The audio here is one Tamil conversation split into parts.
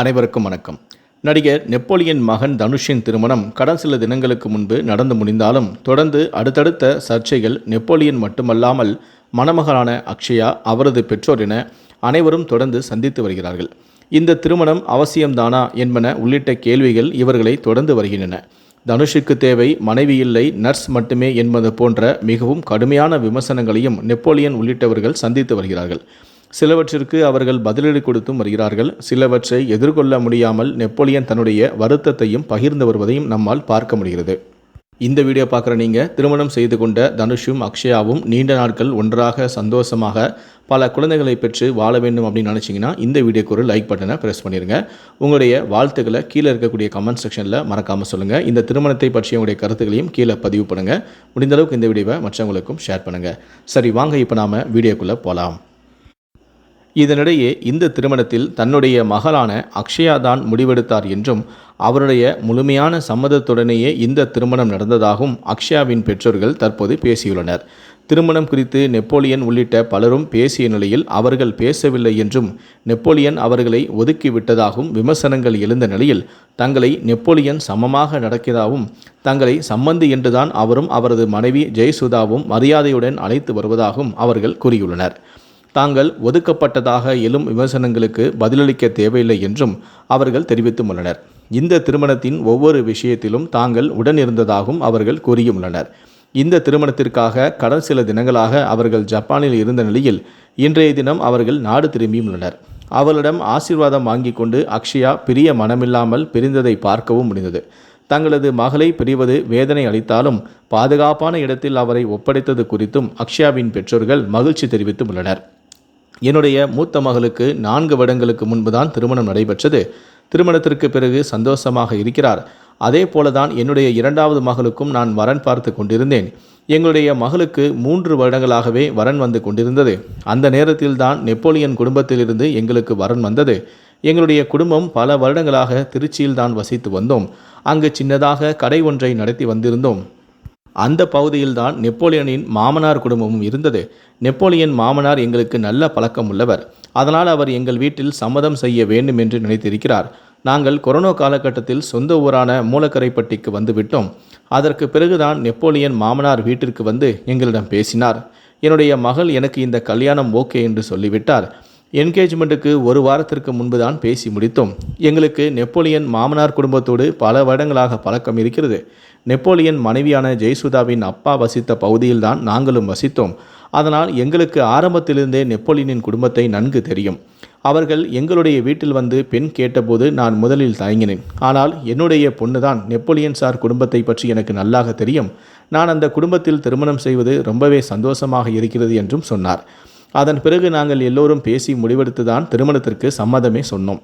அனைவருக்கும் வணக்கம். நடிகர் நெப்போலியன் மகன் தனுஷின் திருமணம் கடந்த சில தினங்களுக்கு முன்பு நடந்து முடிந்தாலும் தொடர்ந்து அடுத்தடுத்த சர்ச்சைகள் நெப்போலியன் மட்டுமல்லாமல் மணமகளான அக்ஷயா அவரது பெற்றோர் என அனைவரும் தொடர்ந்து சந்தித்து வருகிறார்கள். இந்த திருமணம் அவசியம்தானா என்பன உள்ளிட்ட கேள்விகள் இவர்களை தொடர்ந்து வருகின்றன. தனுஷுக்கு தேவை மனைவி இல்லை நர்ஸ் மட்டுமே என்பது போன்ற மிகவும் கடுமையான விமர்சனங்களையும் நெப்போலியன் உள்ளிட்டவர்கள் சந்தித்து வருகிறார்கள். சிலவற்றிற்கு அவர்கள் பதிலடி கொடுத்தும் வருகிறார்கள். சிலவற்றை எதிர்கொள்ள முடியாமல் நெப்போலியன் தன்னுடைய வருத்தத்தையும் பகிர்ந்து வருவதையும் நம்மால் பார்க்க முடிகிறது. இந்த வீடியோ பார்க்குற நீங்கள் திருமணம் செய்து கொண்ட தனுஷும் அக்ஷயாவும் நீண்ட நாட்கள் ஒன்றாக சந்தோஷமாக பல குழந்தைகளை பெற்று வாழ வேண்டும் அப்படின்னு நினச்சிங்கன்னா இந்த வீடியோக்கு ஒரு லைக் பட்டனை ப்ரெஸ் பண்ணிடுங்க உங்களுடைய வாழ்த்துக்களை கீழே இருக்கக்கூடிய கமெண்ட் செக்ஷனில் மறக்காமல் சொல்லுங்கள் இந்த திருமணத்தை பற்றிய உங்களுடைய கருத்துக்களையும் கீழே பதிவு பண்ணுங்கள் முடிந்தளவுக்கு இந்த வீடியோவை மற்றவங்களுக்கும் ஷேர் பண்ணுங்கள் சரி வாங்க இப்போ நாம் வீடியோக்குள்ளே போகலாம் இதனிடையே இந்த திருமணத்தில் தன்னுடைய மகளான அக்ஷயா தான் முடிவெடுத்தார் என்றும் அவருடைய முழுமையான சம்மதத்துடனேயே இந்த திருமணம் நடந்ததாகவும் அக்ஷயாவின் பெற்றோர்கள் தற்போது பேசியுள்ளனர். திருமணம் குறித்து நெப்போலியன் உள்ளிட்ட பலரும் பேசிய நிலையில் அவர்கள் பேசவில்லை என்றும் நெப்போலியன் அவர்களை ஒதுக்கிவிட்டதாகவும் விமர்சனங்கள் எழுந்த நிலையில் தங்களை நெப்போலியன் சமமாக நடக்கிறதாகவும் தங்களை சம்மந்தி என்றுதான் அவரும் அவரது மனைவி ஜெயசுதாவும் மரியாதையுடன் அழைத்து வருவதாகவும் அவர்கள் கூறியுள்ளனர். தாங்கள் ஒதுக்கப்பட்டதாக எழும் விமர்சனங்களுக்கு பதிலளிக்க தேவையில்லை என்றும் அவர்கள் தெரிவித்துள்ளனர் இந்த திருமணத்தின் ஒவ்வொரு விஷயத்திலும் தாங்கள் உடனிருந்ததாகவும் அவர்கள் கூறியுள்ளனர் இந்த திருமணத்திற்காக கடந்த சில தினங்களாக அவர்கள் ஜப்பானில் இருந்த நிலையில் இன்றைய தினம் அவர்கள் நாடு திரும்பியுள்ளனர் அவளிடம் ஆசீர்வாதம் வாங்கி கொண்டு அக்ஷயா பிரிய மனமில்லாமல் பிரிந்ததை பார்க்கவும் முடிந்தது. தங்களது மகளை பிரிவது வேதனை அளித்தாலும் பாதுகாப்பான இடத்தில் அவரை ஒப்படைத்தது குறித்தும் அக்ஷயாவின் பெற்றோர்கள் மகிழ்ச்சி தெரிவித்துள்ளனர் என்னுடைய மூத்த மகளுக்கு நான்கு வருடங்களுக்கு முன்புதான் திருமணம் நடைபெற்றது. திருமணத்திற்கு பிறகு சந்தோஷமாக இருக்கிறார். அதே போலதான் என்னுடைய இரண்டாவது மகளுக்கும் நான் வரன் பார்த்து கொண்டிருந்தேன். எங்களுடைய மகளுக்கு மூன்று வருடங்களாகவே வரன் வந்து கொண்டிருந்தது. அந்த நேரத்தில் தான் நெப்போலியன் குடும்பத்திலிருந்து எங்களுக்கு வரன் வந்தது. எங்களுடைய குடும்பம் பல வருடங்களாக திருச்சியில் தான் வசித்து வந்தோம். அங்கு சின்னதாக கடை ஒன்றை நடத்தி வந்திருந்தோம். அந்த பகுதியில்தான் நெப்போலியனின் மாமனார் குடும்பமும் இருந்தது. நெப்போலியன் மாமனார் எங்களுக்கு நல்ல பழக்கம் உள்ளவர் அதனால் அவர் எங்கள் வீட்டில் சம்மதம் செய்ய வேண்டும் என்று நினைத்திருக்கிறார். நாங்கள் கொரோனா காலகட்டத்தில் சொந்த ஊரான மூலக்கரைப்பட்டிக்கு வந்துவிட்டோம். அதற்கு பிறகுதான் நெப்போலியன் மாமனார் வீட்டிற்கு வந்து எங்களிடம் பேசினார். என்னுடைய மகள் எனக்கு இந்த கல்யாணம் ஓகே என்று சொல்லிவிட்டார். என்கேஜ்மெண்ட்டுக்கு ஒரு வாரத்திற்கு முன்பு தான் பேசி முடித்தோம். எங்களுக்கு நெப்போலியன் மாமனார் குடும்பத்தோடு பல வருடங்களாக பழக்கம் இருக்கிறது. நெப்போலியன் மனைவியான ஜெயசுதாவின் அப்பா வசித்த பகுதியில்தான் நாங்களும் வசித்தோம். அதனால் எங்களுக்கு ஆரம்பத்திலிருந்தே நெப்போலியனின் குடும்பத்தை நன்கு தெரியும். அவர்கள் எங்களுடைய வீட்டில் வந்து பெண் கேட்டபோது நான் முதலில் தயங்கினேன். ஆனால் என்னுடைய பொண்ணுதான் நெப்போலியன் சார் குடும்பத்தை பற்றி எனக்கு நல்லாக தெரியும். நான் அந்த குடும்பத்தில் திருமணம் செய்வது ரொம்பவே சந்தோஷமாக இருக்கிறது என்றும் சொன்னார். அதன் பிறகு நாங்கள் எல்லோரும் பேசி முடிவெடுத்துதான் திருமணத்திற்கு சம்மதமே சொன்னோம்.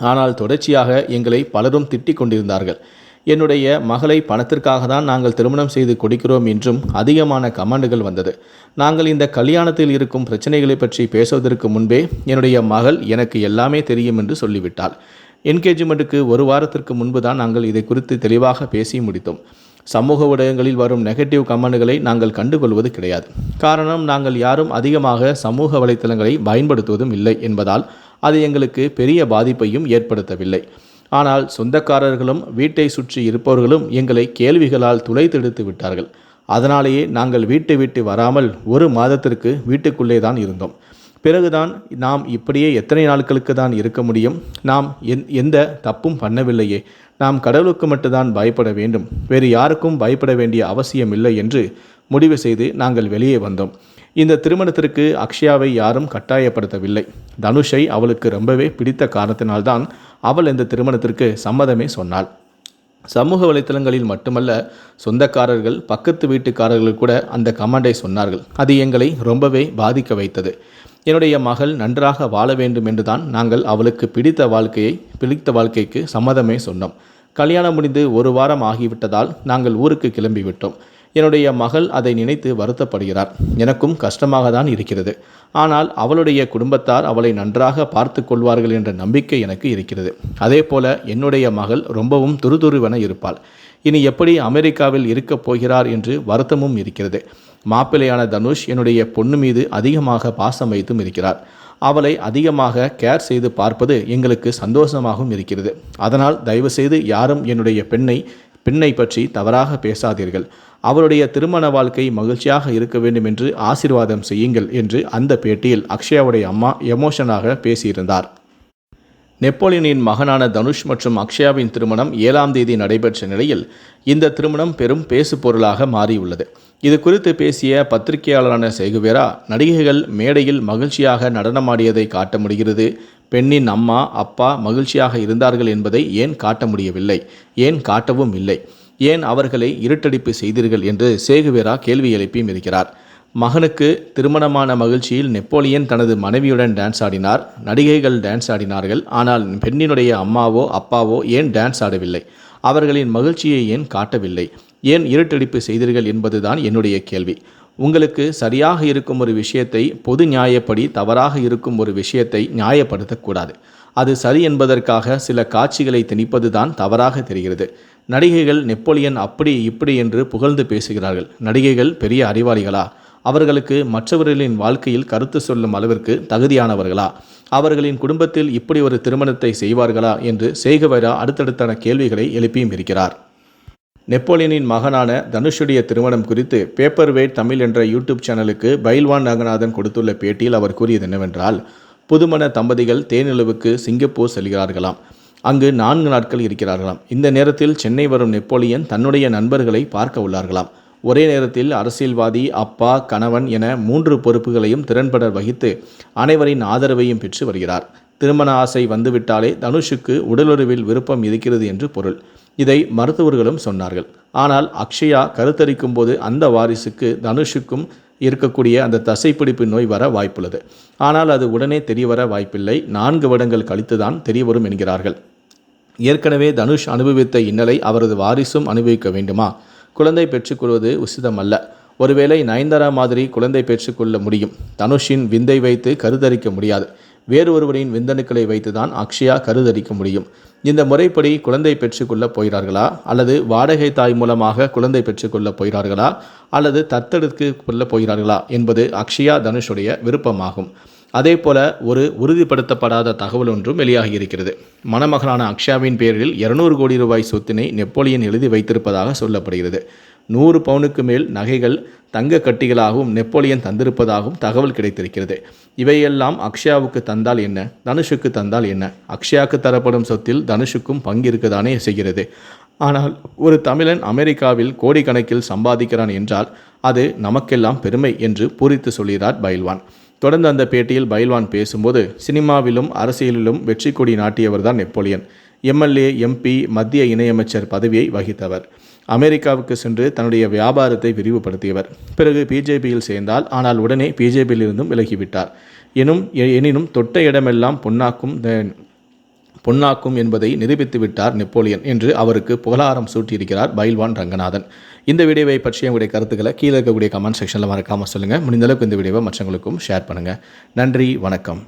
ஆனால் தொடர்ச்சியாக எங்களை பலரும் திட்டிக் கொண்டிருந்தார்கள். என்னுடைய மகளை பணத்திற்காக தான் நாங்கள் திருமணம் செய்து கொடுக்கிறோம் என்றும் அதிகமான கமெண்டுகள் வந்தது. நாங்கள் இந்த கல்யாணத்தில் இருக்கும் பிரச்சனைகளை பற்றி பேசுவதற்கு முன்பே என்னுடைய மகள் எனக்கு எல்லாமே தெரியும் என்று சொல்லிவிட்டாள். என்கேஜ்மெண்ட்டுக்கு ஒரு வாரத்திற்கு முன்பு தான் நாங்கள் இதை குறித்து தெளிவாக பேசி முடித்தோம். சமூக ஊடகங்களில் வரும் நெகட்டிவ் கமெண்ட்களை நாங்கள் கண்டுகொள்வது கிடையாது. காரணம் நாங்கள் யாரும் அதிகமாக சமூக வலைத்தளங்களை பயன்படுத்துவதும் இல்லை என்பதால் அது எங்களுக்கு பெரிய பாதிப்பையும் ஏற்படுத்தவில்லை. ஆனால் சொந்தக்காரர்களும் வீட்டை சுற்றி இருப்பவர்களும் எங்களை கேள்விகளால் துளைத்தெடுத்து விட்டார்கள். அதனாலேயே நாங்கள் வீட்டை விட்டு வராமல் ஒரு மாதத்திற்கு வீட்டுக்குள்ளே தான் இருந்தோம். பிறகுதான் நாம் இப்படியே எத்தனை நாட்களுக்கு தான் இருக்க முடியும்? நாம் எந் எந்த தப்பும் பண்ணவில்லையே. நாம் கடவுளுக்கு மட்டும்தான் பயப்பட வேண்டும். வேறு யாருக்கும் பயப்பட வேண்டிய அவசியம் இல்லை என்று முடிவு செய்து நாங்கள் வெளியே வந்தோம். இந்த திருமணத்திற்கு அக்ஷயாவை யாரும் கட்டாயப்படுத்தவில்லை. தனுஷை அவளுக்கு ரொம்பவே பிடித்த காரணத்தினால்தான் அவள் இந்த திருமணத்திற்கு சம்மதமே சொன்னாள். சமூக வலைத்தளங்களில் மட்டுமல்ல சொந்தக்காரர்கள் பக்கத்து வீட்டுக்காரர்கள் கூட அந்த கமெண்டை சொன்னார்கள். அது எங்களை ரொம்பவே பாதிக்க வைத்தது. என்னுடைய மகள் நன்றாக வாழ வேண்டும் என்றுதான் நாங்கள் அவளுக்கு பிடித்த வாழ்க்கையை பிடித்த வாழ்க்கைக்கு சம்மதமே சொன்னோம். கல்யாணம் முடிந்து ஒரு வாரம் ஆகிவிட்டதால் நாங்கள் ஊருக்கு கிளம்பிவிட்டோம் என்னுடைய மகள் அதை நினைத்து வருத்தப்படுகிறார். எனக்கும் கஷ்டமாக தான் இருக்கிறது. ஆனால் அவளுடைய குடும்பத்தார் அவளை நன்றாக பார்த்து கொள்வார்கள் என்ற நம்பிக்கை எனக்கு இருக்கிறது. அதே போல என்னுடைய மகள் ரொம்பவும் துருதுருவென இருப்பாள். இனி எப்படி அமெரிக்காவில் இருக்கப் போகிறார் என்று வருத்தமும் இருக்கிறது. மாப்பிள்ளையான தனுஷ் என்னுடைய பொண்ணு மீது அதிகமாக பாசம் வைத்தும் இருக்கிறார். அவளை அதிகமாக கேர் செய்து பார்ப்பது எங்களுக்கு சந்தோஷமாகவும் இருக்கிறது. அதனால் தயவுசெய்து யாரும் என்னுடைய பெண்ணை பெண்ணை பற்றி தவறாக பேசாதீர்கள். அவருடைய திருமண வாழ்க்கை மகிழ்ச்சியாக இருக்க வேண்டும் என்று ஆசீர்வாதம் செய்யுங்கள் என்று அந்த பேட்டியில் அக்ஷயாவுடைய அம்மா எமோஷனாக பேசியிருந்தார். நெப்போலியனின் மகனான தனுஷ் மற்றும் அக்ஷயாவின் திருமணம் ஏழாம் தேதி நடைபெற்ற நிலையில் இந்த திருமணம் பெரும் பேசு பொருளாக மாறியுள்ளது. இது குறித்து பேசிய பத்திரிகையாளரான சேகுவேரா நடிகைகள் மேடையில் மகிழ்ச்சியாக நடனமாடியதை காட்ட முடிகிறது. பெண்ணின் அம்மா அப்பா மகிழ்ச்சியாக இருந்தார்கள் என்பதை ஏன் காட்ட முடியவில்லை? ஏன் காட்டவும் இல்லை? ஏன் அவர்களை இருட்டடிப்பு செய்தீர்கள் என்று சேகுவேரா கேள்வி எழுப்பியும் இருக்கிறார். மகனுக்கு திருமணமான மகிழ்ச்சியில் நெப்போலியன் தனது மனைவியுடன் டான்ஸ் ஆடினார். நடிகைகள் டான்ஸ் ஆடினார்கள். ஆனால் பெண்ணினுடைய அம்மாவோ அப்பாவோ ஏன் டான்ஸ் ஆடவில்லை? அவர்களின் மகிழ்ச்சியை ஏன் காட்டவில்லை? ஏன் இருட்டடிப்பு செய்தீர்கள் என்பதுதான் என்னுடைய கேள்வி. உங்களுக்கு சரியாக இருக்கும் ஒரு விஷயத்தை பொது நியாயப்படி தவறாக இருக்கும் ஒரு விஷயத்தை நியாயப்படுத்தக்கூடாது. அது சரி என்பதற்காக சில காட்சிகளை திணிப்பதுதான் தவறாக தெரிகிறது. நடிகைகள் நெப்போலியன் அப்படி இப்படி என்று புகழ்ந்து பேசுகிறார்கள். நடிகைகள் பெரிய அறிவாளிகளா? அவர்களுக்கு மற்றவர்களின் வாழ்க்கையில் கருத்து சொல்லும் அளவிற்கு தகுதியானவர்களா? அவர்களின் குடும்பத்தில் இப்படி ஒரு திருமணத்தை செய்வார்களா? என்று சேகவரா அடுத்தடுத்தான கேள்விகளை எழுப்பியும் இருக்கிறார். நெப்போலியனின் மகனான தனுஷுடைய திருமணம் குறித்து பேப்பர் வேட் தமிழ் என்ற யூடியூப் சேனலுக்கு பைல்வான் நாகநாதன் கொடுத்துள்ள பேட்டியில் அவர் கூறியது என்னவென்றால் புதுமண தம்பதிகள் தேனிலவுக்கு சிங்கப்பூர் செல்கிறார்களாம். அங்கு நான்கு நாட்கள் இருக்கிறார்களாம். இந்த நேரத்தில் சென்னை வரும் நெப்போலியன் தன்னுடைய நண்பர்களை பார்க்க உள்ளார்களாம். ஒரே நேரத்தில் அரசியல்வாதி அப்பா கணவன் என மூன்று பொறுப்புகளையும் திறன்பட வகித்து அனைவரின் ஆதரவையும் பெற்று வருகிறார். திருமண ஆசை வந்துவிட்டாலே தனுஷுக்கு உடலுறவில் விருப்பம் இருக்கிறது என்று பொருள். இதை மருத்துவர்களும் சொன்னார்கள். ஆனால் அக்ஷயா கருத்தரிக்கும் போது அந்த வாரிசுக்கு தனுஷுக்கும் இருக்கக்கூடிய அந்த தசைப்பிடிப்பு நோய் வர வாய்ப்புள்ளது. ஆனால் அது உடனே தெரியவர வாய்ப்பில்லை. நான்கு வருடங்கள் கழித்துதான் தெரியவரும் என்கிறார்கள். ஏற்கனவே தனுஷ் அனுபவித்த இன்னலை அவரது வாரிசும் அனுபவிக்க வேண்டுமா? குழந்தை பெற்றுக்கொள்வது உசிதம் அல்ல ஒருவேளை நயன்தாரா மாதிரி குழந்தை பெற்றுக்கொள்ள முடியும். தனுஷின் விந்தை வைத்து கருதரிக்க முடியாது. வேறு ஒருவரின் விந்தணுக்களை வைத்துதான் அக்ஷயா கருதரிக்க முடியும். இந்த முறைப்படி குழந்தை பெற்றுக்கொள்ள போகிறார்களா? அல்லது வாடகை தாய் மூலமாக குழந்தை பெற்றுக்கொள்ள போகிறார்களா? அல்லது தத்தெடுத்து கொள்ள போகிறார்களா? என்பது அக்ஷயா தனுஷுடைய விருப்பமாகும். அதே போல ஒரு உறுதிப்படுத்தப்படாத தகவல் ஒன்றும் வெளியாகி இருக்கிறது மணமகனான அக்ஷயாவின் பேரில் இருநூறு கோடி ரூபாய் சொத்தினை நெப்போலியன் எழுதி வைத்திருப்பதாக சொல்லப்படுகிறது. நூறு பவுனுக்கு மேல் நகைகள் தங்க கட்டிகளாகவும் நெப்போலியன் தந்திருப்பதாகவும் தகவல் கிடைத்திருக்கிறது. இவையெல்லாம் அக்ஷயாவுக்கு தந்தால் என்ன? தனுஷுக்கு தந்தால் என்ன? அக்ஷயாவுக்கு தரப்படும் சொத்தில் தனுஷுக்கும் பங்கு இருக்கதானே செய்கிறது. ஆனால் ஒரு தமிழன் அமெரிக்காவில் கோடிக்கணக்கில் சம்பாதிக்கிறான் என்றால் அது நமக்கெல்லாம் பெருமை என்று பூரித்து சொல்கிறார் பைல்வான். தொடர்ந்து அந்த பேட்டியில் பைல்வான் பேசும்போது சினிமாவிலும் அரசியலிலும் வெற்றி கொடி நாட்டியவர் தான் நெப்போலியன். எம்எல்ஏ எம்பி மத்திய இணையமைச்சர் பதவியை வகித்தவர். அமெரிக்காவுக்கு சென்று தன்னுடைய வியாபாரத்தை விரிவுபடுத்தியவர். பிறகு பிஜேபியில் சேர்ந்தால் ஆனால் உடனே பிஜேபியிலிருந்தும் விலகிவிட்டார். எனும் எனினும் தொட்ட இடமெல்லாம் பொன்னாக்கும் பொன்னாக்கும் என்பதை நிரூபித்து விட்டார் நெப்போலியன் என்று அவருக்கு புகழாரம் சூட்டியிருக்கிறார் பைல்வான் ரங்கநாதன். இந்த வீடியோவை பற்றிய உங்களுடைய கருத்துக்களை கீழே இருக்கக்கூடிய கமெண்ட் செக்ஷனில் மறக்காமல் சொல்லுங்கள் முடிந்தளவுக்கு இந்த வீடியோவை மற்றவங்களுக்கும் ஷேர் பண்ணுங்கள் நன்றி வணக்கம்.